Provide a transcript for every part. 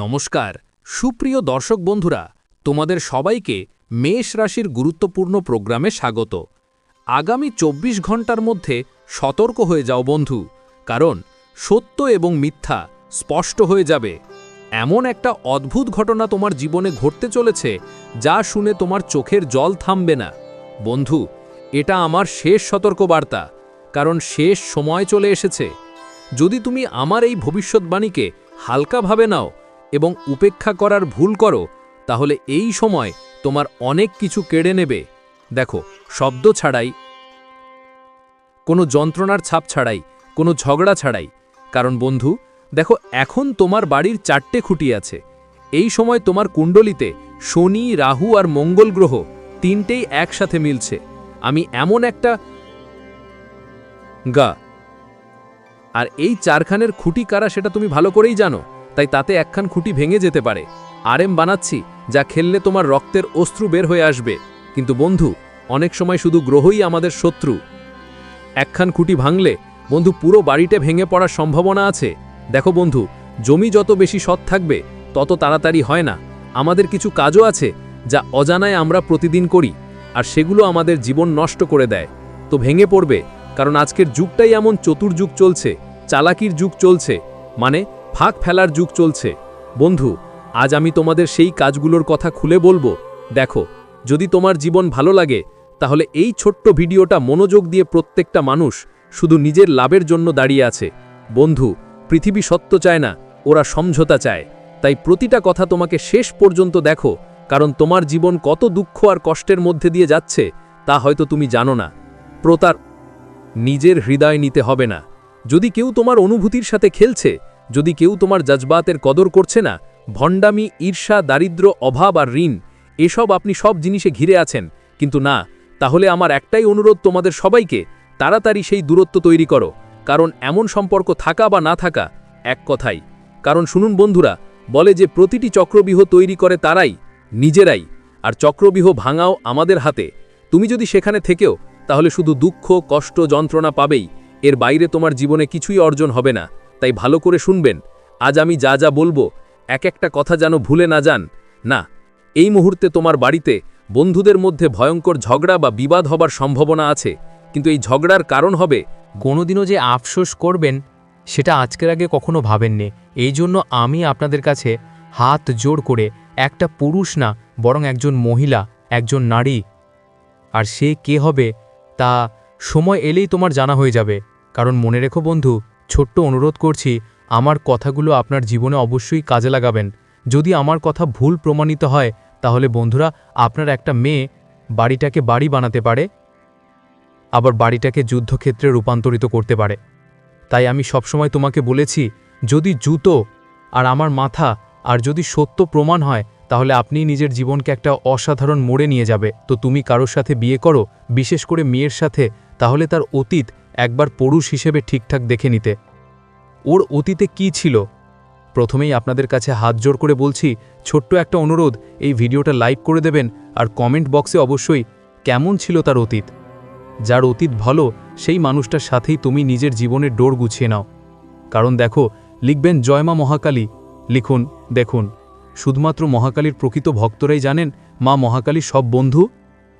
নমস্কার। সুপ্রিয় দর্শক বন্ধুরা, তোমাদের সবাইকে মেষ রাশির গুরুত্বপূর্ণ প্রোগ্রামে স্বাগত। আগামী ২৪ ঘণ্টার মধ্যে সতর্ক হয়ে যাও বন্ধু, কারণ সত্য এবং মিথ্যা স্পষ্ট হয়ে যাবে। এমন একটা অদ্ভুত ঘটনা তোমার জীবনে ঘটতে চলেছে, যা শুনে তোমার চোখের জল থামবে না। বন্ধু, এটা আমার শেষ সতর্কবার্তা, কারণ শেষ সময় চলে এসেছে। যদি তুমি আমার এই ভবিষ্যৎবাণীকে হালকাভাবে নাও এবং উপেক্ষা করার ভুল করো, তাহলে এই সময় তোমার অনেক কিছু কেড়ে নেবে। দেখো, শব্দ ছাড়াই, কোনো যন্ত্রণার ছাপ ছাড়াই, কোনো ঝগড়া ছাড়াই। কারণ বন্ধু, দেখো, এখন তোমার বাড়ির চারটে খুঁটি আছে। এই সময় তোমার কুণ্ডলিতে শনি, রাহু আর মঙ্গল গ্রহ তিনটেই একসাথে মিলছে। আমি এমন একটা গা। আর এই চারখানের খুঁটি কারা সেটা তুমি ভালো করেই জানো? তাই তাতে একখান খুঁটি ভেঙে যেতে পারে। আরএম বানাচ্ছি, যা খেললে তোমার রক্তের অশ্রু বের হয়ে আসবে। কিন্তু বন্ধু, অনেক সময় শুধু গ্রহই আমাদের শত্রু। একখান খুঁটি ভাঙলে, বন্ধু, পুরো বাড়িতে ভেঙে পড়ার সম্ভাবনা আছে। দেখো বন্ধু, জমি যত বেশি সৎ থাকবে, তত তাড়াতাড়ি হয় না। আমাদের কিছু কাজও আছে, যা অজানায় আমরা প্রতিদিন করি, আর সেগুলো আমাদের জীবন নষ্ট করে দেয়। তো ভেঙে পড়বে, কারণ আজকের যুগটাই এমন চতুর যুগ চলছে, চালাকির যুগ চলছে। মানে ফাঁক ফেলার যুগ চলছে। বন্ধু, আজ আমি তোমাদের সেই কাজগুলোর কথা খুলে বলব। দেখো, যদি তোমার জীবন ভালো লাগে, তাহলে এই ছোট্ট ভিডিওটা মনোযোগ দিয়ে প্রত্যেকটা মানুষ শুধু নিজের লাভের জন্য দাঁড়িয়ে আছে। বন্ধু, পৃথিবী সত্য চায় না, ওরা সমঝোতা চায়। তাই প্রতিটা কথা তোমাকে শেষ পর্যন্ত দেখো, কারণ তোমার জীবন কত দুঃখ আর কষ্টের মধ্যে দিয়ে যাচ্ছে, তা হয়তো তুমি জানো না। প্রতার নিজের হৃদয় নিতে হবে না। যদি কেউ তোমার অনুভূতির সাথে খেলছে যদি কেউ তোমার জজবাতের কদর করছে না, ভণ্ডামি, ঈর্ষা, দারিদ্র, অভাব আর ঋণ, এসব আপনি সব জিনিসে ঘিরে আছেন। কিন্তু না, তাহলে আমার একটাই অনুরোধ তোমাদের সবাইকে, তাড়াতাড়ি সেই দূরত্ব তৈরি করো। কারণ এমন সম্পর্ক থাকা বা না থাকা এক কথাই। কারণ শুনুন বন্ধুরা, বলে যে প্রতিটি চক্রবিহ তৈরি করে তারাই, নিজেরাই। আর চক্রবিহ ভাঙাও আমাদের হাতে। তুমি যদি সেখানে থেকেও, তাহলে শুধু দুঃখ, কষ্ট, যন্ত্রণা পাবেই। এর বাইরে তোমার জীবনে কিছুই অর্জন হবে না। তাই ভালো করে শুনবেন। আজ আমি যা যা বলব, এক একটা কথা যেন ভুলে না যান। না, এই মুহূর্তে তোমার বাড়িতে বন্ধুদের মধ্যে ভয়ঙ্কর ঝগড়া বা বিবাদ হবার সম্ভাবনা আছে। কিন্তু এই ঝগড়ার কারণ হবে কোনোদিনও যে আফসোস করবেন, সেটা আজকের আগে কখনো ভাবেননি। এই জন্য আমি আপনাদের কাছে হাত জোড় করে একটা পুরুষ না, বরং একজন মহিলা, একজন নারী। আর সে কে হবে, তা সময় এলেই তোমার জানা হয়ে যাবে। কারণ মনে রেখো বন্ধু ছোট্ট অনুরোধ করছি, আমার কথাগুলো আপনার জীবনে অবশ্যই কাজে লাগাবেন। যদি আমার কথা ভুল প্রমাণিত হয়, তাহলে বন্ধুরা, আপনার একটা মেয়ে বাড়িটাকে বাড়ি বানাতে পারে, আবার বাড়িটাকে যুদ্ধক্ষেত্রে রূপান্তরিত করতে পারে। তাই আমি সবসময় তোমাকে বলেছি, যদি জুতো আর আমার মাথা আর যদি সত্য প্রমাণ হয়, তাহলে আপনি নিজের জীবনকে একটা অসাধারণ মোড়ে নিয়ে যাবে। তো তুমি কারোর সাথে বিয়ে করো, বিশেষ করে মেয়ের সাথে, তাহলে তার অতীত একবার পুরুষ হিসেবে ঠিকঠাক দেখে নিতে। ওর অতীতে কি ছিল? প্রথমেই আপনাদের কাছে হাত জোর করে বলছি, ছোট্ট একটা অনুরোধ, এই ভিডিওটা লাইক করে দেবেন আর কমেন্ট বক্সে অবশ্যই কেমন ছিল তার অতীত। যার অতীত ভালো, সেই মানুষটার সাথেই তুমি নিজের জীবনের ডোর গুছিয়ে নাও। কারণ দেখো, লিখবেন জয়মা মহাকালী, লিখুন, দেখুন, শুধুমাত্র মহাকালীর প্রকৃত ভক্তরাই জানেন মা মহাকালী সব বন্ধু?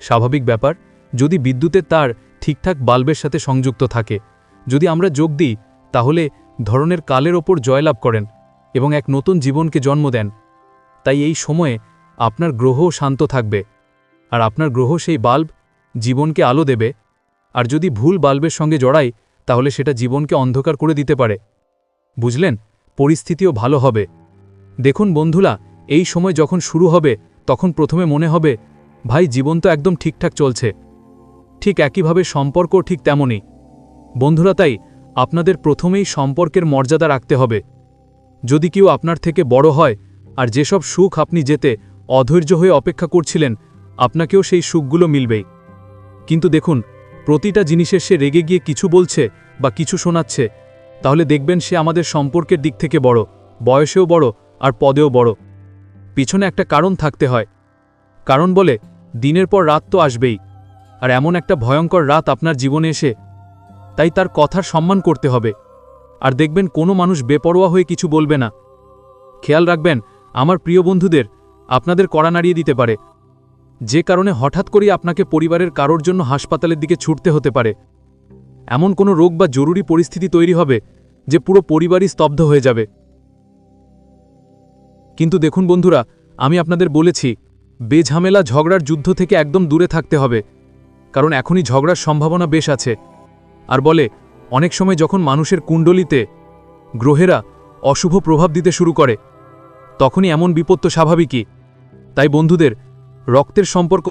স্বাভাবিক ব্যাপার, যদি বিদ্যুতের তার ঠিকঠাক বাল্বের সাথে সংযুক্ত থাকে। যদি আমরা যোগ দিই, তাহলে ধরনের কালের ওপর জয়লাভ করেন এবং এক নতুন জীবনকে জন্ম দেন। তাই এই সময়ে আপনার গ্রহ শান্ত থাকবে। আর আপনার গ্রহ সেই বাল্ব জীবনকে আলো দেবে। আর যদি ভুল বাল্বের সঙ্গে জড়াই, তাহলে সেটা জীবনকে অন্ধকার করে দিতে পারে। বুঝলেন? পরিস্থিতিও ভালো হবে। দেখুন বন্ধুলা এই সময় যখন শুরু হবে, তখন প্রথমে মনে হবে, ভাই, জীবন তো একদম ঠিকঠাক চলছে। ঠিক একইভাবে সম্পর্ক ঠিক তেমনই। বন্ধুরা, তাই আপনাদের প্রথমেই সম্পর্কের মর্যাদা রাখতে হবে। যদি কেউ আপনার থেকে বড় হয় আর যেসব সুখ আপনি যেতে অধৈর্য হয়ে অপেক্ষা করছিলেন, আপনাকেও সেই সুখগুলো মিলবেই। কিন্তু দেখুন, প্রতিটা জিনিসের সে রেগে গিয়ে কিছু বলছে বা কিছু শোনাচ্ছে, তাহলে দেখবেন সে আমাদের সম্পর্কের দিক থেকে বড়, বয়সেও বড় আর পদেও বড়। পিছনে একটা কারণ থাকতে হয়। কারণ বলে, দিনের পর রাত তো আসবেই। আর এমন একটা ভয়ঙ্কর রাত আপনার জীবনে এসে, তাই তার কথার সম্মান করতে হবে। আর দেখবেন কোনো মানুষ বেপরোয়া হয়ে কিছু বলবে না। খেয়াল রাখবেন, আমার প্রিয় বন্ধুদের, আপনাদের কড়া নাড়িয়ে দিতে পারে। যে কারণে হঠাৎ করেই আপনাকে পরিবারের কারোর জন্য হাসপাতালের দিকে ছুটতে হতে পারে। এমন কোনো রোগ বা জরুরি পরিস্থিতি তৈরি হবে যে পুরো পরিবারই স্তব্ধ হয়ে যাবে। কিন্তু দেখুন বন্ধুরা, আমি আপনাদের বলেছি, বেঝামেলা ঝগড়ার যুদ্ধ থেকে একদম দূরে থাকতে হবে। কারণ এখনই ঝগড়ার সম্ভাবনা বেশ আছে। আর বলে, অনেক সময় যখন মানুষের কুণ্ডলিতে গ্রহেরা অশুভ প্রভাব দিতে শুরু করে, তখনই এমন বিপদ তো স্বাভাবিকই। তাই বন্ধুদের, রক্তের সম্পর্ক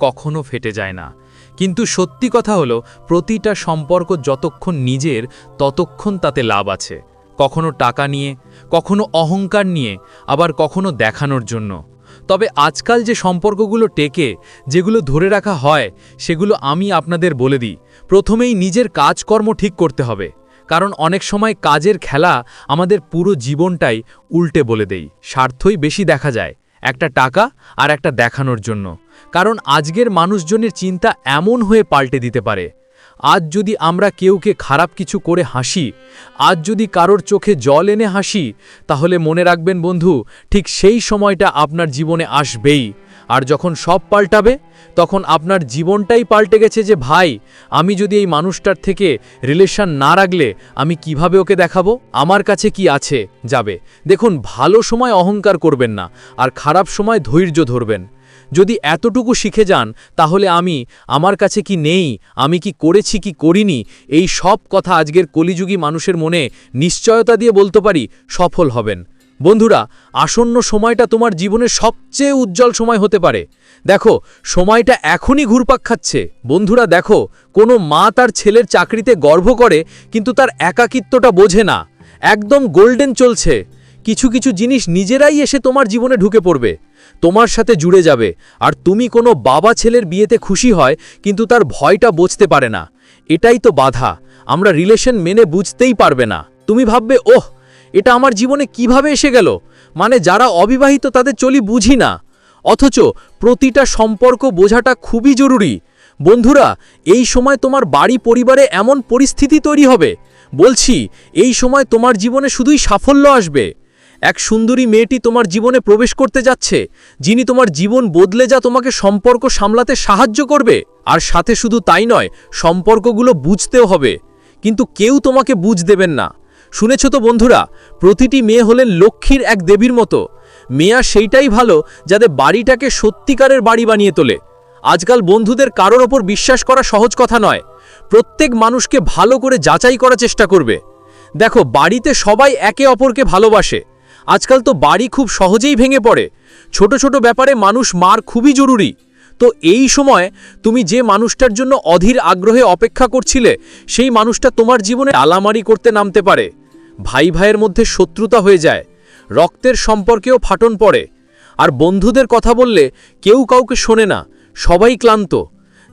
কখনো ফেটে যায় না। কিন্তু সত্যি কথা হলো, প্রতিটা সম্পর্ক যতক্ষণ নিজের, ততক্ষণ তাতে লাভ আছে। কখনো টাকা নিয়ে, কখনো অহংকার নিয়ে, আবার কখনো দেখানোর জন্য। তবে আজকাল যে সম্পর্কগুলো টেকে, যেগুলো ধরে রাখা হয়, সেগুলো আমি আপনাদের বলে দিই। প্রথমেই নিজের কাজকর্ম ঠিক করতে হবে। কারণ অনেক সময় কাজের খেলা আমাদের পুরো জীবনটাই উল্টে বলে দেই। স্বার্থই বেশি দেখা যায়, একটা টাকা আর একটা দেখানোর জন্য। কারণ আজকের মানুষজনের চিন্তা এমন হয়ে পাল্টে দিতে পারে। আজ যদি আমরা কেউকে খারাপ কিছু করে হাসি, আজ যদি কারোর চোখে জল এনে হাসি, তাহলে মনে রাখবেন বন্ধু, ঠিক সেই সময়টা আপনার জীবনে আসবেই। আর যখন সব পাল্টাবে, তখন আপনার জীবনটাই পাল্টে গেছে যে, ভাই, আমি যদি এই মানুষটার থেকে রিলেশন না রাখলে, আমি কীভাবে ওকে দেখাবো? আমার কাছে কি আছে? যাবে। দেখুন, ভালো সময় অহংকার করবেন না, আর খারাপ সময় ধৈর্য ধরবেন। যদি এতটুকু শিখে যান, তাহলে আমি, আমার কাছে কি নেই, আমি কি করেছি, কি করিনি, এই সব কথা আজকের কলিযুগী মানুষের মনে নিশ্চয়তা দিয়ে বলতে পারি, সফল হবেন। বন্ধুরা, আসন্ন সময়টা তোমার জীবনের সবচেয়ে উজ্জ্বল সময় হতে পারে। দেখো, সময়টা এখনই ঘুরপাক খাচ্ছে। বন্ধুরা, দেখো, কোনো মা তার ছেলের চাকরিতে গর্ব করে, কিন্তু তার একাকিত্বটা বোঝে না। একদম গোল্ডেন চলছে। কিছু কিছু জিনিস নিজেরাই এসে তোমার জীবনে ঢুকে পড়বে। তোমার সাথে জুড়ে যাবে। আর তুমি কোনো বাবা ছেলের বিয়েতে খুশি হয়, কিন্তু তার ভয়টা বুঝতে পারে না। এটাই তো বাধা। আমরা রিলেশন মেনে বুঝতেই পারবে না। তুমি ভাববে, ওহ, এটা আমার জীবনে কীভাবে এসে গেল? মানে যারা অবিবাহিত তাদের চলি বুঝি না। অথচ প্রতিটা সম্পর্ক বোঝাটা খুবই জরুরি। বন্ধুরা, এই সময় তোমার বাড়ি পরিবারে এমন পরিস্থিতি তৈরি হবে। বলছি, এই সময় তোমার জীবনে শুধুই সাফল্য আসবে। এক সুন্দরী মেয়েটি তোমার জীবনে প্রবেশ করতে যাচ্ছে, যিনি তোমার জীবন বদলে যা তোমাকে সম্পর্ক সামলাতে সাহায্য করবে। আর সাথে শুধু তাই নয়, সম্পর্কগুলো বুঝতেও হবে। কিন্তু কেউ তোমাকে বুঝ দেবেন না। শুনেছ তো বন্ধুরা, প্রতিটি মেয়ে হলেন লক্ষ্মীর এক দেবীর মতো। মেয়া সেইটাই ভালো যাদের বাড়িটাকে সত্যিকারের বাড়ি বানিয়ে তোলে। আজকাল বন্ধুদের কারোর ওপর বিশ্বাস করা সহজ কথা নয়। প্রত্যেক মানুষকে ভালো করে যাচাই করার চেষ্টা করবে। দেখো, বাড়িতে সবাই একে অপরকে ভালোবাসে। আজকাল তো বাড়ি খুব সহজেই ভেঙে পড়ে। ছোট ছোট ব্যাপারে মানুষ মার খুবই জরুরি। তো এই সময় তুমি যে মানুষটার জন্য অধীর আগ্রহে অপেক্ষা করছিলে, সেই মানুষটা তোমার জীবনে আলামারি করতে নামতে পারে। ভাই ভাইয়ের মধ্যে শত্রুতা হয়ে যায়। রক্তের সম্পর্কেও ফাটন পড়ে। আর বন্ধুদের কথা বললে কেউ কাউকে শোনে না। সবাই ক্লান্ত।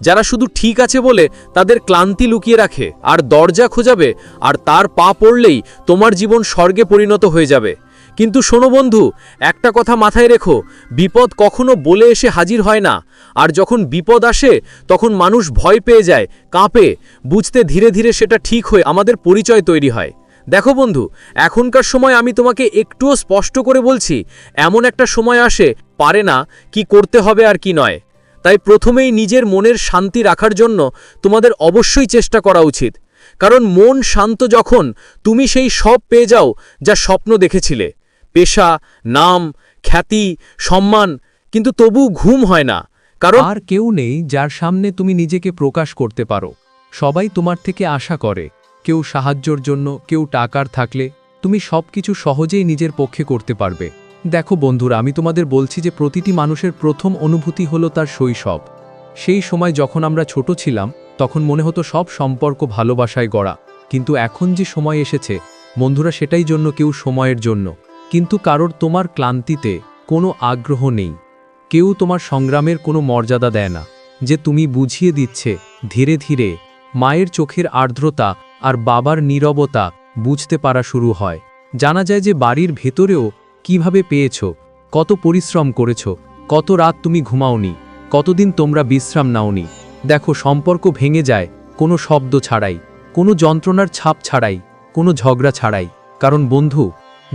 যারা শুধু ঠিক আছে বলে তাদের ক্লান্তি লুকিয়ে রাখে। আর দরজা খোঁজাবে আর তার পা পড়লেই তোমার জীবন স্বর্গে পরিণত হয়ে যাবে। কিন্তু শোনো বন্ধু, একটা কথা মাথায় রেখো, বিপদ কখনো বলে এসে হাজির হয় না। আর যখন বিপদ আসে, তখন মানুষ ভয় পেয়ে যায়, কাঁপে। বুঝতে ধীরে ধীরে সেটা ঠিক হয়ে আমাদের পরিচয় তৈরি হয়। দেখো বন্ধু, এখনকার সময় আমি তোমাকে একটুও স্পষ্ট করে বলছি, এমন একটা সময় আসে, পারে না, কি করতে হবে আর কি নয়। তাই প্রথমেই নিজের মনের শান্তি রাখার জন্য তোমাদের অবশ্যই চেষ্টা করা উচিত। কারণ মন শান্ত যখন, তুমি সেই সব পেয়ে যাও, যা স্বপ্ন দেখেছিলে। পেশা, নাম, খ্যাতি, সম্মান, কিন্তু তবু ঘুম হয় না। কারণ আর কেউ নেই যার সামনে তুমি নিজেকে প্রকাশ করতে পারো। সবাই তোমার থেকে আশা করে। কেউ সাহায্যর জন্য, কেউ টাকার থাকলে তুমি সবকিছু সহজেই নিজের পক্ষে করতে পারবে। দেখো বন্ধুরা, আমি তোমাদের বলছি যে প্রতিটি মানুষের প্রথম অনুভূতি হলো তার শৈশব। সেই সময় যখন আমরা ছোট ছিলাম, তখন মনে হতো সব সম্পর্ক ভালোবাসায় গড়া। কিন্তু এখন যে সময় এসেছে, বন্ধুরা সেটাই জন্য কেউ সময়ের জন্য কিন্তু কারোর তোমার ক্লান্তিতে কোনো আগ্রহ নেই। কেউ তোমার সংগ্রামের কোনো মর্যাদা দেয় না, যে তুমি বুঝিয়ে দিচ্ছে ধীরে ধীরে মায়ের চোখের আর্দ্রতা আর বাবার নীরবতা বুঝতে পারা শুরু হয়। জানা যায় যে বাড়ির ভেতরেও কীভাবে পেয়েছ, কত পরিশ্রম করেছ, কত রাত তুমি ঘুমাওনি, কতদিন তোমরা বিশ্রাম নাওনি। দেখো, সম্পর্ক ভেঙে যায়, কোনো শব্দ ছাড়াই, কোনো যন্ত্রণার ছাপ ছাড়াই, কোনো ঝগড়া ছাড়াই। কারণ বন্ধু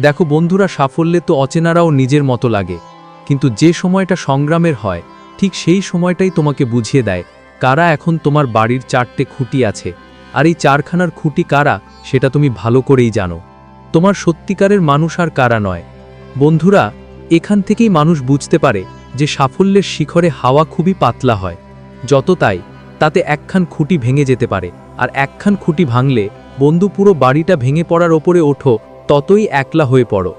দেখো বন্ধুরা, সাফল্যে তো অচেনারাও নিজের মতো লাগে। কিন্তু যে সময়টা সংগ্রামের হয়, ঠিক সেই সময়টাই তোমাকে বুঝিয়ে দেয় কারা এখন তোমার বাড়ির চারটে খুঁটি আছে। আর এই চারখানার খুঁটি কারা, সেটা তুমি ভালো করেই জানো। তোমার সত্যিকারের মানুষ আর কারা নয়। বন্ধুরা, এখান থেকেই মানুষ বুঝতে পারে যে সাফল্যের শিখরে হাওয়া খুবই পাতলা হয়। যত তাই, তাতে একখান খুঁটি ভেঙে যেতে পারে। আর একখান খুঁটি ভাঙলে বন্ধু পুরো বাড়িটা ভেঙে পড়ার ওপরে ওঠো ততই একলা হয়ে পড়ো।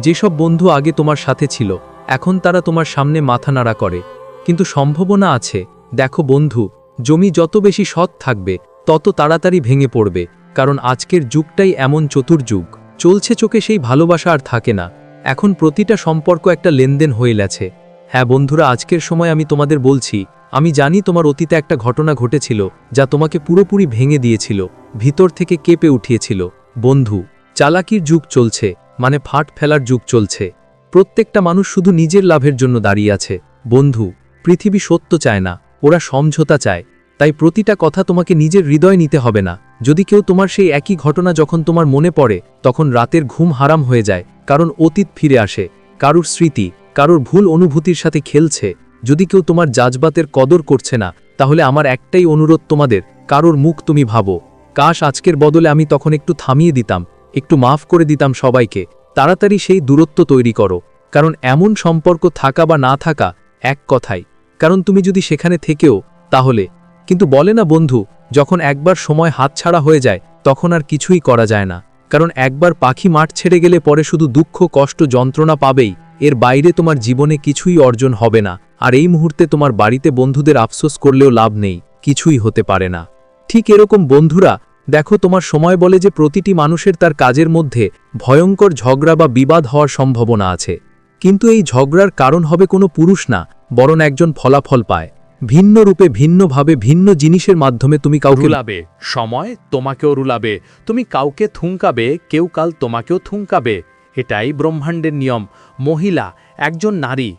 যেসব বন্ধু আগে তোমার সাথে ছিল, এখন তারা তোমার সামনে মাথা নাড়া করে। কিন্তু সম্ভাবনা আছে, দেখো বন্ধু, জমি যত বেশি সৎ থাকবে, তত তাড়াতাড়ি ভেঙে পড়বে, কারণ আজকের যুগটাই এমন চতুর যুগ। চলছে চোখে সেই ভালোবাসা আর থাকে না। এখন প্রতিটা সম্পর্ক একটা লেনদেন হয়ে গেছে। হ্যাঁ বন্ধুরা, আজকের সময় আমি তোমাদের বলছি, আমি জানি তোমার অতীতে একটা ঘটনা ঘটেছিল, যা তোমাকে পুরোপুরি ভেঙে দিয়েছিল, ভিতর থেকে কেঁপে উঠিয়েছিল। বন্ধু চালাকির যুগ চলছে মানে ফাট ফেলার যুগ চলছে। প্রত্যেকটা মানুষ শুধু নিজের লাভের জন্য দাঁড়িয়ে আছে। বন্ধু, পৃথিবী সত্য চায় না, ওরা সমঝোতা চায়। তাই প্রতিটা কথা তোমাকে নিজের হৃদয় নিতে হবে না। যদি কেউ তোমার সেই একই ঘটনা যখন তোমার মনে পড়ে, তখন রাতের ঘুম হারাম হয়ে যায়, কারণ অতীত ফিরে আসে। কারুর স্মৃতি, কারুর ভুল অনুভূতির সাথে খেলছে। যদি কেউ তোমার জাজবাতের কদর করছে না, তাহলে আমার একটাই অনুরোধ তোমাদের, কারোর মুখ তুমি ভাবো। কাশ আজকের বদলে আমি তখন একটু থামিয়ে দিতাম। একটু মাফ করে দিতাম সবাইকে, তাড়াতাড়ি সেই দূরত্ব তৈরি করো, কারণ এমন সম্পর্ক থাকা বা না থাকা এক কথাই। কারণ তুমি যদি সেখানে থেকেও, তাহলে। কিন্তু বলে না বন্ধু, যখন একবার সময় হাতছাড়া হয়ে যায়, তখন আর কিছুই করা যায় না। কারণ একবার পাখি মাঠ ছেড়ে গেলে পরে শুধু দুঃখ, কষ্ট, যন্ত্রণা পাবেই, এর বাইরে তোমার জীবনে কিছুই অর্জন হবে না, আর এই মুহূর্তে তোমার বাড়িতে বন্ধুদের আফসোস করলেও লাভ নেই, কিছুই হতে পারে না। ঠিক এরকম বন্ধুরা দেখো তোমার সময় বলে যে প্রতিটি মানুষের তার কাজের মধ্যে ভয়ঙ্কর ঝগড়া বা বিবাদ হওয়ার সম্ভাবনা আছে। কিন্তু এই ঝগড়ার কারণ হবে কোনো পুরুষ না, বরং একজন ফলাফল পায়। ভিন্ন রূপে ভিন্নভাবে ভিন্ন জিনিসের মাধ্যমে তুমি কাউকে রুলাবে, সময় তোমাকেও রুলাবে, তুমি কাউকে থুঙ্কাবে, কেউ কাল তোমাকেও থুঙ্কাবে, এটাই ব্রহ্মাণ্ডের নিয়ম। মহিলা, একজন নারী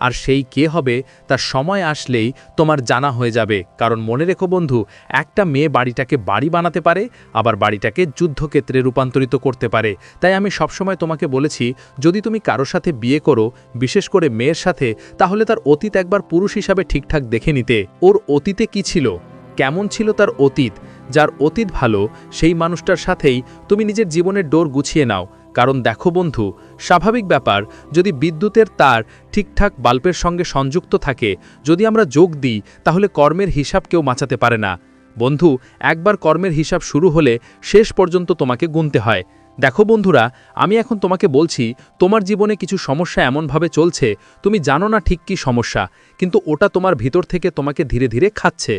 আর সেই কে হবে, তার সময় আসলেই তোমার জানা হয়ে যাবে। কারণ মনে রেখো বন্ধু, একটা মেয়ে বাড়িটাকে বাড়ি বানাতে পারে, আবার বাড়িটাকে যুদ্ধক্ষেত্রে রূপান্তরিত করতে পারে। তাই আমি সবসময় তোমাকে বলেছি, যদি তুমি কারও সাথে বিয়ে করো, বিশেষ করে মেয়ের সাথে, তাহলে তার অতীত একবার পুরুষ হিসাবে ঠিকঠাক দেখে নিতে। ওর অতীতে কি ছিল? কেমন ছিল তার অতীত? যার অতীত ভালো, সেই মানুষটার সাথেই তুমি নিজের জীবনের ডোর গুছিয়ে নাও। কারণ দেখো বন্ধু, স্বাভাবিক ব্যাপার, যদি বিদ্যুতের তার ঠিকঠাক বাল্বের সঙ্গে সংযুক্ত থাকে, যদি আমরা যোগ দিই, তাহলে কর্মের হিসাব কেউ মাচাতে পারে না। বন্ধু, একবার কর্মের হিসাব শুরু হলে শেষ পর্যন্ত তোমাকে গুনতে হয়। দেখো বন্ধুরা, আমি এখন তোমাকে বলছি, তোমার জীবনে কিছু সমস্যা এমনভাবে চলছে, তুমি জানো না ঠিক কী সমস্যা, কিন্তু ওটা তোমার ভিতর থেকে তোমাকে ধীরে ধীরে খাচ্ছে।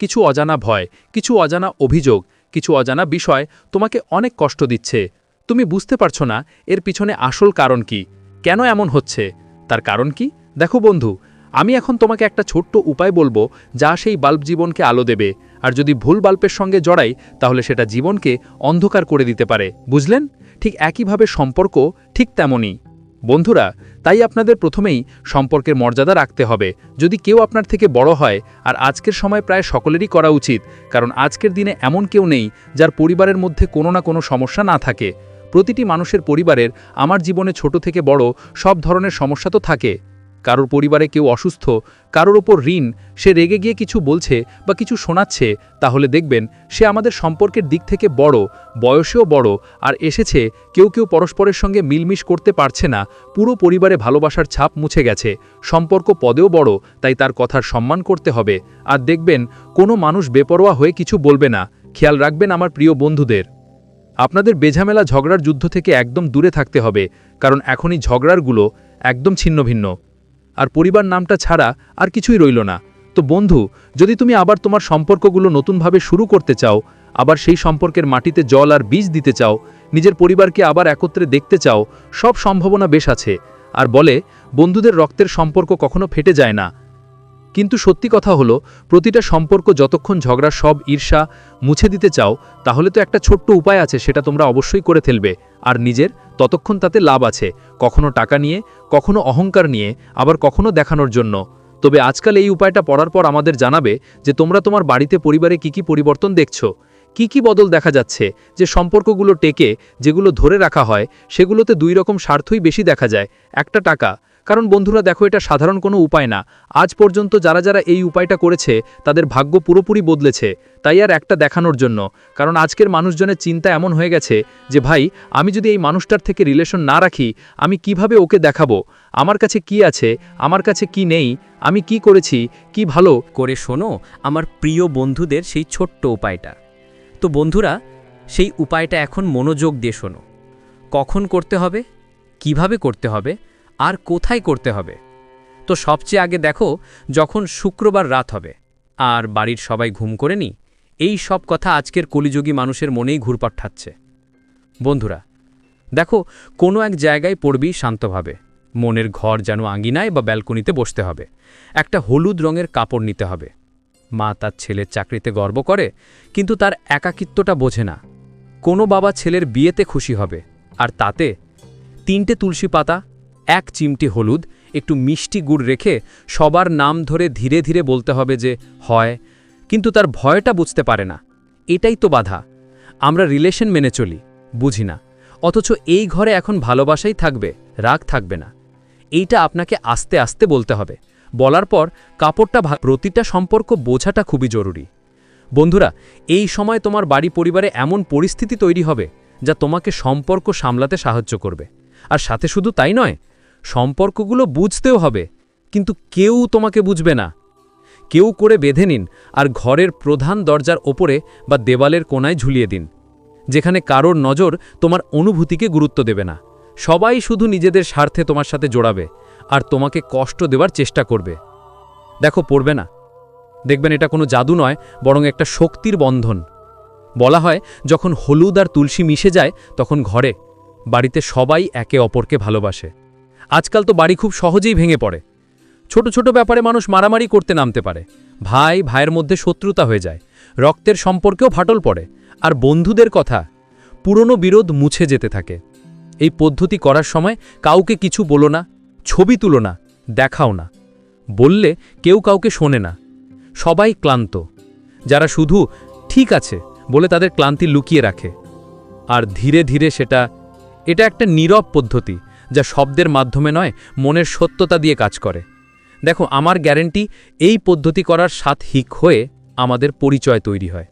কিছু অজানা ভয়, কিছু অজানা অভিযোগ, কিছু অজানা বিষয় তোমাকে অনেক কষ্ট দিচ্ছে। তুমি বুঝতে পারছ না এর পিছনে আসল কারণ কি? কেন এমন হচ্ছে? তার কারণ কি? দেখো বন্ধু, আমি এখন তোমাকে একটা ছোট্ট উপায় বলব যা সেই বাল্ব জীবনকে আলো দেবে, আর যদি ভুল বাল্বের সঙ্গে জড়াই, তাহলে সেটা জীবনকে অন্ধকার করে দিতে পারে, বুঝলেন? ঠিক একইভাবে সম্পর্ক ঠিক তেমনই। বন্ধুরা, তাই আপনাদের প্রথমেই সম্পর্কের মর্যাদা রাখতে হবে। যদি কেউ আপনার থেকে বড় হয়, আর আজকের সময় প্রায় সকলেরই করা উচিত, কারণ আজকের দিনে এমন কেউ নেই যার পরিবারের মধ্যে কোনো না কোনো সমস্যা না থাকে। প্রতিটি মানুষের পরিবারের, আমার জীবনে ছোট থেকে বড় সব ধরনের সমস্যা তো থাকে। কারোর পরিবারে কেউ অসুস্থ, কারোর ওপর ঋণ, সে রেগে গিয়ে কিছু বলছে বা কিছু শোনাচ্ছে, তাহলে দেখবেন সে আমাদের সম্পর্কের দিক থেকে বড়, বয়সেও বড়, আর এসেছে কেউ কেউ পরস্পরের সঙ্গে মিলমিশ করতে পারছে না, পুরো পরিবারে ভালোবাসার ছাপ মুছে গেছে, সম্পর্ক পদেও বড়, তাই তার কথার সম্মান করতে হবে। আর দেখবেন কোনো মানুষ বেপরোয়া হয়ে কিছু বলবে না। খেয়াল রাখবেন আমার প্রিয় বন্ধুদের। আপনাদের বেঝামেলা ঝগড়ার যুদ্ধ থেকে একদম দূরে থাকতে হবে, কারণ এখনই ঝগড়ারগুলো একদম ছিন্নভিন্ন আর পরিবার নামটা ছাড়া আর কিছুই রইল না। তো বন্ধু, যদি তুমি আবার তোমার সম্পর্কগুলো নতুনভাবে শুরু করতে চাও, আবার সেই সম্পর্কের মাটিতে জল আর বীজ দিতে চাও, নিজের পরিবারকে আবার একত্রে দেখতে চাও, সব সম্ভাবনা বেশ আছে। আর বলে, বন্ধুদের রক্তের সম্পর্ক কখনো ফেটে যায় না। কিন্তু সত্যি কথা হলো, প্রতিটা সম্পর্ক যতক্ষণ ঝগড়া সব ঈর্ষা মুছে দিতে চাও, তাহলে তো একটা ছোট্ট উপায় আছে, সেটা তোমরা অবশ্যই করে ফেলবে। আর নিজের, ততক্ষণ তাতে লাভ আছে। কখনো টাকা নিয়ে, কখনো অহংকার নিয়ে, আবার কখনো দেখানোর জন্য। তবে আজকাল এই উপায়টা পড়ার পর আমাদের জানাবে যে তোমরা তোমার বাড়িতে পরিবারে কি কি পরিবর্তন দেখছ। কি কি বদল দেখা যাচ্ছে, যে সম্পর্কগুলো টেকে, যেগুলো ধরে রাখা হয়, সেগুলোতে দুই রকম স্বার্থই বেশি দেখা যায়। একটা টাকা কারণ বন্ধুরা দেখো, এটা সাধারণ কোনো উপায় না। আজ পর্যন্ত যারা যারা এই উপায়টা করেছে, তাদের ভাগ্য পুরোপুরি বদলেছে। তাই আর একটা দেখানোর জন্য। কারণ আজকের মানুষজনের চিন্তা এমন হয়ে গেছে যে, ভাই, আমি যদি এই মানুষটার থেকে রিলেশন না রাখি, আমি কীভাবে ওকে দেখাবো? আমার কাছে কি আছে? আমার কাছে কি নেই? আমি কি করেছি? কি ভালো? করে শোনো, আমার প্রিয় বন্ধুদের সেই ছোট্ট উপায়টা। তো বন্ধুরা, সেই উপায়টা এখন মনোযোগ দিয়ে শোনো। কখন করতে হবে? কীভাবে করতে হবে? আর কোথায় করতে হবে? তো সবচেয়ে আগে দেখো, যখন শুক্রবার রাত হবে, আর বাড়ির সবাই ঘুম করে নি, এই সব কথা আজকের কলিযোগী মানুষের মনেই ঘুরপাট ঠাচ্ছে বন্ধুরা, দেখো, কোনো এক জায়গায় পড়বি শান্তভাবে। মনের ঘর যেন আঙ্গিনায় বা ব্যালকনিতে বসতে হবে। একটা হলুদ রঙের কাপড় নিতে হবে। মা তার ছেলের চাকরিতে গর্ব করে, কিন্তু তার একাকিত্বটা বোঝে না। কোনো বাবা ছেলের বিয়েতে খুশি হবে, আর তাতে তিনটে তুলসী পাতা এক চিমটি হলুদ, একটু মিষ্টি গুড় রেখে সবার নাম ধরে ধীরে ধীরে বলতে হবে যে, হয়। কিন্তু তার ভয়টা বুঝতে পারে না। এটাই তো বাধা। আমরা রিলেশন মেনে চলি, বুঝি না। অথচ এই ঘরে এখন ভালোবাসাই থাকবে, রাগ থাকবে না। এইটা আপনাকে আস্তে আস্তে বলতে হবে। বলার পর কাপড়টা প্রতিটা সম্পর্ক বোঝাটা খুবই জরুরি। বন্ধুরা, এই সময় তোমার বাড়ি পরিবারে এমন পরিস্থিতি তৈরি হবে যা তোমাকে সম্পর্ক সামলাতে সাহায্য করবে। আর সাথে শুধু তাই নয় সম্পর্কগুলো বুঝতেও হবে, কিন্তু কেউ তোমাকে বুঝবে না। কেউ করে বেঁধে নিন আর ঘরের প্রধান দরজার ওপরে বা দেওয়ালের কোনায় ঝুলিয়ে দিন, যেখানে কারোর নজর তোমার অনুভূতিকে গুরুত্ব দেবে না। সবাই শুধু নিজেদের স্বার্থে তোমার সাথে জোড়াবে আর তোমাকে কষ্ট দেওয়ার চেষ্টা করবে। দেখো, পড়বে না। দেখবেন এটা কোনো জাদু নয়, বরং একটা শক্তির বন্ধন। বলা হয়, যখন হলুদ আর তুলসী মিশে যায়, তখন ঘরে, বাড়িতে সবাই একে অপরকে ভালোবাসে। আজকাল তো বাড়ি খুব সহজেই ভেঙে পড়ে। ছোট ছোট ব্যাপারে মানুষ মারামারি করতে নামতে পারে। ভাই, ভাইয়ের মধ্যে শত্রুতা হয়ে যায়। রক্তের সম্পর্কেও ফাটল পড়ে। আর বন্ধুদের কথা, পুরনো বিরোধ মুছে যেতে থাকে। এই পদ্ধতি করার সময় কাউকে কিছু বলো না, ছবি তুলো না, দেখাও না। বললে কেউ কাউকে শোনে না। সবাই ক্লান্ত। যারা শুধু ঠিক আছে বলে তাদের ক্লান্তি লুকিয়ে রাখে। আর ধীরে ধীরে সেটা, এটা একটা নীরব পদ্ধতি। যা শব্দের মাধ্যমে নয়, মনের সত্যতা দিয়ে কাজ করে। দেখো, আমার গ্যারেন্টি এই পদ্ধতি করার সাথ হিক হয়ে আমাদের পরিচয় তৈরি হয়।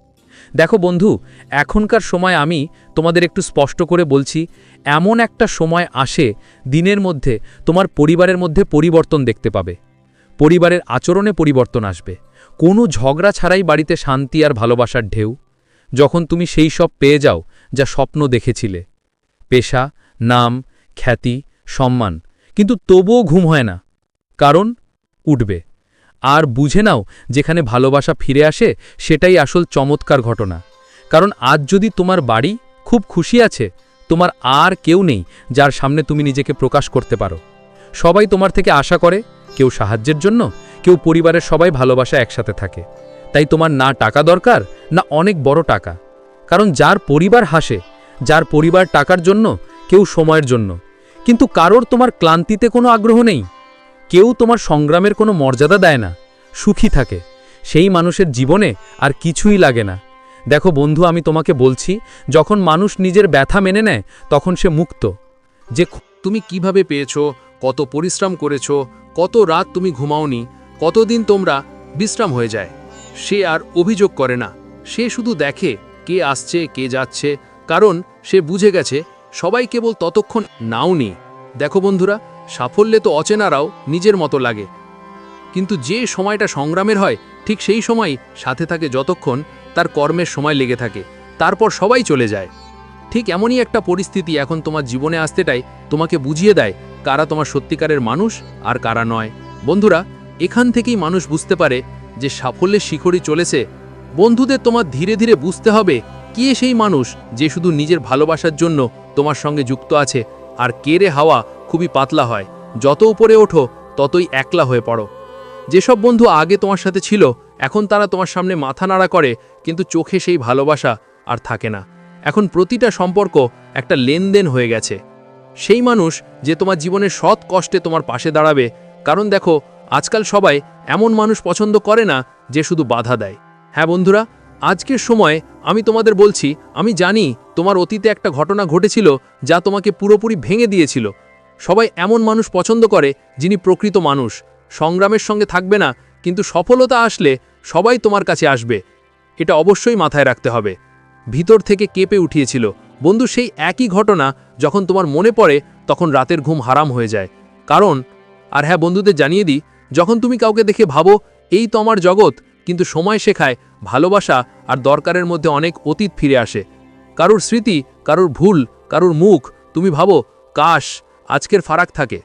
দেখো বন্ধু, এখনকার সময় আমি তোমাদের একটু স্পষ্ট করে বলছি, এমন একটা সময় আসে দিনের মধ্যে তোমার পরিবারের মধ্যে পরিবর্তন দেখতে পাবে। পরিবারের আচরণে পরিবর্তন আসবে। কোনো ঝগড়া ছাড়াই বাড়িতে শান্তি আর ভালোবাসার ঢেউ। যখন তুমি সেই সব পেয়ে যাও যা স্বপ্ন দেখেছিলে। পেশা, নাম, খ্যাতি সম্মান। কিন্তু তবুও ঘুম হয় না, কারণ উঠবে। আর বুঝে নাও, যেখানে ভালোবাসা ফিরে আসে, সেটাই আসল চমৎকার ঘটনা। কারণ আজ যদি তোমার বাড়ি খুব খুশি আছে, তোমার আর কেউ নেই যার সামনে তুমি নিজেকে প্রকাশ করতে পারো। সবাই তোমার থেকে আশা করে, কেউ সাহায্যের জন্য, কেউ পরিবারের সবাই ভালোবাসা একসাথে থাকে। তাই তোমার না টাকা দরকার, না অনেক বড় টাকা। কারণ যার পরিবার হাসে, যার পরিবার টাকার জন্য, কেউ সময়ের জন্য। কিন্তু কারোর তোমার ক্লান্তিতে কোনো আগ্রহ নেই। কেউ তোমার সংগ্রামের কোনো মর্যাদা দেয় না। সুখী থাকে। সেই মানুষের জীবনে আর কিছুই লাগে না। দেখো বন্ধু, আমি তোমাকে বলছি, যখন মানুষ নিজের ব্যথা মেনে নেয়, তখন সে মুক্ত। যে তুমি কীভাবে পেয়েছ, কত পরিশ্রম করেছ, কত রাত তুমি ঘুমাওনি, কতদিন তোমরা বিশ্রাম হয়ে যায়, সে আর অভিযোগ করে না। সে শুধু দেখে কে আসছে, কে যাচ্ছে, কারণ সে বুঝে গেছে সবাই কেবল ততক্ষণ নাওনি দেখো বন্ধুরা, সাফল্যে তো অচেনারাও নিজের মতো লাগে। কিন্তু যে সময়টা সংগ্রামের হয়, ঠিক সেই সময় সাথে থাকে যতক্ষণ তার কর্মের সময় লেগে থাকে। তারপর সবাই চলে যায়। ঠিক এমনই একটা পরিস্থিতি এখন তোমার জীবনে আসতেটাই তোমাকে বুঝিয়ে দেয় কারা তোমার সত্যিকারের মানুষ আর কারা নয়। বন্ধুরা, এখান থেকেই মানুষ বুঝতে পারে যে সাফল্যের শিখরই চলেছে। বন্ধুদের তোমার ধীরে ধীরে বুঝতে হবে কে সেই মানুষ যে শুধু নিজের ভালোবাসার জন্য তোমার সঙ্গে যুক্ত আছে, আর কেরে হাওয়া, খুবই পাতলা হয়। যত উপরে ওঠো, ততই একলা হয়ে পড়ো। যেসব বন্ধু আগে তোমার সাথে ছিল, এখন তারা তোমার সামনে মাথা নাড়া করে, কিন্তু চোখে সেই ভালোবাসা আর থাকে না। এখন প্রতিটা সম্পর্ক একটা লেনদেন হয়ে গেছে। সেই মানুষ যে তোমার জীবনের সৎ কষ্টে তোমার পাশে দাঁড়াবে, কারণ দেখো, আজকাল সবাই এমন মানুষ পছন্দ করে না, যে শুধু বাধা দেয়। হ্যাঁ বন্ধুরা আজকের সময় আমি তোমাদের বলছি, আমি জানি তোমার অতীতে একটা ঘটনা ঘটেছিল যা তোমাকে পুরোপুরি ভেঙে দিয়েছিল। সবাই এমন মানুষ পছন্দ করে যিনি প্রকৃত মানুষ। সংগ্রামের সঙ্গে থাকবে না, কিন্তু সফলতা আসলে সবাই তোমার কাছে আসবে। এটা অবশ্যই মাথায় রাখতে হবে। ভিতর থেকে কেঁপে উঠিয়েছিল। বন্ধু, সেই একই ঘটনা যখন তোমার মনে পড়ে, তখন রাতের ঘুম হারাম হয়ে যায়। কারণ, আর হ্যাঁ বন্ধুদের জানিয়ে দিই, যখন তুমি কাউকে দেখে ভাবো, এই তো আমার জগৎ, কিন্তু সময় শেখায় ভালোবাসা আর দরকারের মধ্যে অনেক অতীত ফিরে আসে। কারুর স্মৃতি, কারুর ভুল, কারুর মুখ, তুমি ভাবো, কাশ, আজকের ফারাক থাকে।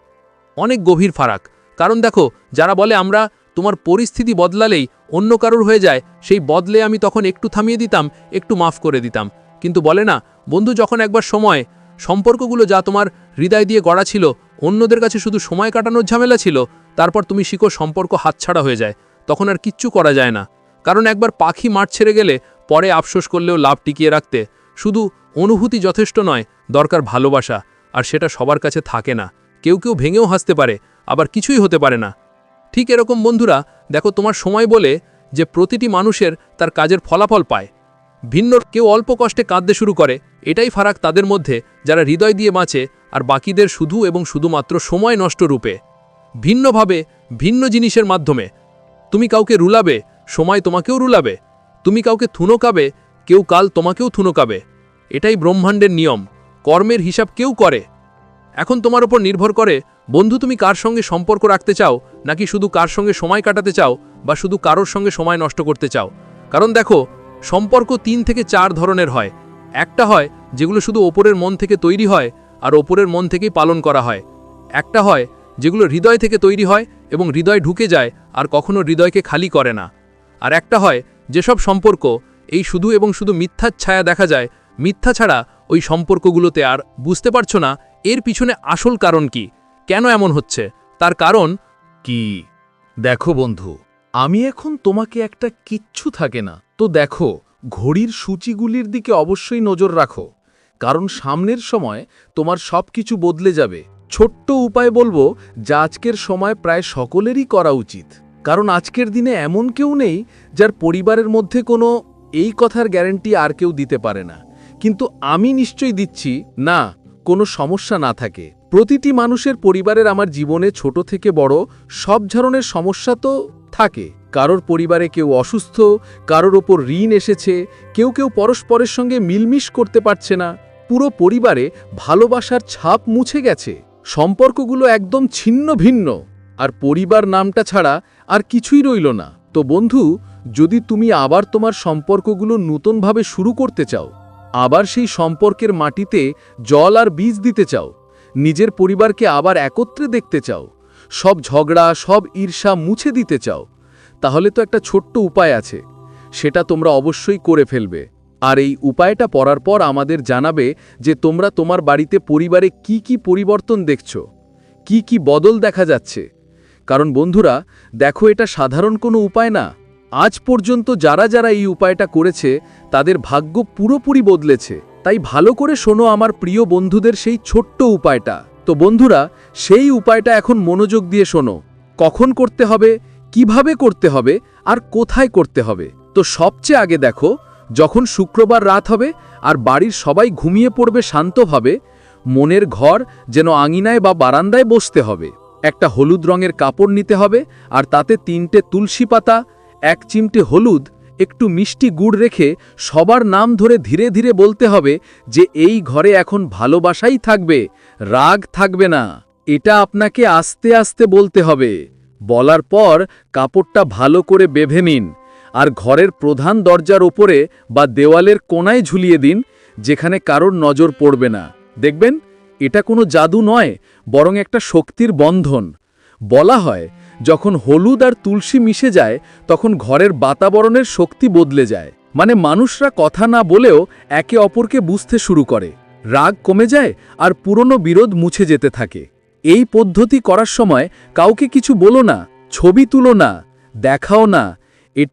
অনেক গভীর ফারাক। কারণ দেখো, যারা বলে আমরা তোমার পরিস্থিতি বদলালেই অন্য কারুর হয়ে যায়, সেই বদলে আমি তখন একটু থামিয়ে দিতাম, একটু মাফ করে দিতাম। কিন্তু বলে না, বন্ধু যখন একবার সময়, সম্পর্কগুলো যা তোমার হৃদয় দিয়ে গড়া ছিল, অন্যদের কাছে শুধু সময় কাটানোর ঝামেলা ছিল, তারপর তুমি শিখো সম্পর্ক হাতছাড়া হয়ে যায়, তখন আর কিচ্ছু করা যায় না। কারণ একবার পাখি মাঠ ছেড়ে গেলে পরে আফসোস করলেও লাভ টিকিয়ে রাখতে শুধু অনুভূতি যথেষ্ট নয়, দরকার ভালোবাসা, আর সেটা সবার কাছে থাকে না। কেউ কেউ ভেঙেও হাসতে পারে, আবার কিছুই হতে পারে না। ঠিক এরকম বন্ধুরা, দেখো তোমার সময় বলে যে প্রতিটি মানুষের তার কাজের ফলাফল পায়। ভিন্ন কেউ অল্প কষ্টে কাঁদতে শুরু করে, এটাই ফারাক তাদের মধ্যে যারা হৃদয় দিয়ে বাঁচে আর বাকিদের শুধু এবং শুধুমাত্র সময় নষ্ট রূপে। ভিন্নভাবে, ভিন্ন জিনিসের মাধ্যমে। তুমি কাউকে রুলাবে সময় তোমাকেও রুলাবে। তুমি কাউকে থুনোকাবে কেউ কাল তোমাকেও থুনোকাবে এটাই ব্রহ্মাণ্ডের নিয়ম, কর্মের হিসাব কেউ করে। এখন তোমার ওপর নির্ভর করে, বন্ধু তুমি কার সঙ্গে সম্পর্ক রাখতে চাও, নাকি শুধু কার সঙ্গে সময় কাটাতে চাও, বা শুধু কারোর সঙ্গে সময় নষ্ট করতে চাও? কারণ দেখো, সম্পর্ক তিন থেকে চার ধরনের হয়। একটা হয়, যেগুলো শুধু ওপরের মন থেকে তৈরি হয়, আর ওপরের মন থেকেই পালন করা হয়। একটা হয়, যেগুলো হৃদয় থেকে তৈরি হয়, এবং হৃদয় ঢুকে যায়, আর কখনো হৃদয়কে খালি করে না। আর একটা হয়, যেসব সম্পর্ক এই শুধু এবং শুধু মিথ্যার ছায়া দেখা যায়, মিথ্যা ছাড়া ওই সম্পর্কগুলোতে আর বুঝতে পারছ না এর পিছনে আসল কারণ কি, কেন এমন হচ্ছে, তার কারণ কি? দেখো বন্ধু, আমি এখন তোমাকে একটা কিচ্ছু থাকে না। তো দেখো, ঘড়ির সূচিগুলির দিকে অবশ্যই নজর রাখো, কারণ সামনের সময় তোমার সব কিছু বদলে যাবে। ছোট্ট উপায় বলব, যা আজকের সময় প্রায় সকলেরই করা উচিত। কারণ আজকের দিনে এমন কেউ নেই যার পরিবারের মধ্যে কোনো এই কথার গ্যারান্টি আর কেউ দিতে পারে না। কিন্তু আমি নিশ্চয়ই দিচ্ছি, না, কোনো সমস্যা না থাকে। প্রতিটি মানুষের পরিবারের আমার জীবনে ছোট থেকে বড় সব ধরনের সমস্যা তো থাকে। কারোর পরিবারে কেউ অসুস্থ, কারোর ওপর ঋণ এসেছে, কেউ কেউ পরস্পরের সঙ্গে মিলমিশ করতে পারছে না। পুরো পরিবারে ভালোবাসার ছাপ মুছে গেছে। সম্পর্কগুলো একদম ছিন্ন ভিন্ন। আর পরিবার নামটা ছাড়া আর কিছুই রইল না। তো বন্ধু, যদি তুমি আবার তোমার সম্পর্কগুলো নূতনভাবে শুরু করতে চাও, আবার সেই সম্পর্কের মাটিতে জল আর বীজ দিতে চাও, নিজের পরিবারকে আবার একত্রে দেখতে চাও, সব ঝগড়া, সব ঈর্ষা মুছে দিতে চাও, তাহলে তো একটা ছোট্ট উপায় আছে। সেটা তোমরা অবশ্যই করে ফেলবে। আর এই উপায়টা পড়ার পর আমাদের জানাবে যে তোমরা তোমার বাড়িতে পরিবারে কি কি পরিবর্তন দেখছ, কি কি বদল দেখা যাচ্ছে কারণ বন্ধুরা, দেখো এটা সাধারণ কোনো উপায় না। আজ পর্যন্ত যারা যারা এই উপায়টা করেছে, তাদের ভাগ্য পুরোপুরি বদলেছে। তাই ভালো করে শোনো আমার প্রিয় বন্ধুদের সেই ছোট্ট উপায়টা। তো বন্ধুরা, সেই উপায়টা এখন মনোযোগ দিয়ে শোনো। কখন করতে হবে, কীভাবে করতে হবে, আর কোথায় করতে হবে। তো সবচেয়ে আগে দেখো, যখন শুক্রবার রাত হবে, আর বাড়ির সবাই ঘুমিয়ে পড়বে শান্তভাবে মনের ঘর যেন আঙিনায় বা বারান্দায় বসতে হবে। একটা হলুদ রঙের কাপড় নিতে হবে, আর তাতে তিনটে তুলসী পাতা, এক চিমটে হলুদ, একটু মিষ্টি গুড় রেখে সবার নাম ধরে ধীরে ধীরে বলতে হবে যে এই ঘরে এখন ভালোবাসাই থাকবে, রাগ থাকবে না। এটা আপনাকে আস্তে আস্তে বলতে হবে। বলার পর কাপড়টা ভালো করে বেঁধে নিন, আর ঘরের প্রধান দরজার ওপরে বা দেওয়ালের কোনায় ঝুলিয়ে দিন, যেখানে কারোর নজর পড়বে না। দেখবেন এটা কোনো জাদু নয়, বরং একটা শক্তির বন্ধন। বলা হয়, যখন হলুদ আর তুলসী মিশে যায়, তখন ঘরের বাতাবরণের শক্তি বদলে যায়। মানে মানুষরা কথা না বলেও একে অপরকে বুঝতে শুরু করে। রাগ কমে যায় আর পুরনো বিরোধ মুছে যেতে থাকে। এই পদ্ধতি করার সময় কাউকে কিছু বলো না, ছবি তুলো না, দেখাও না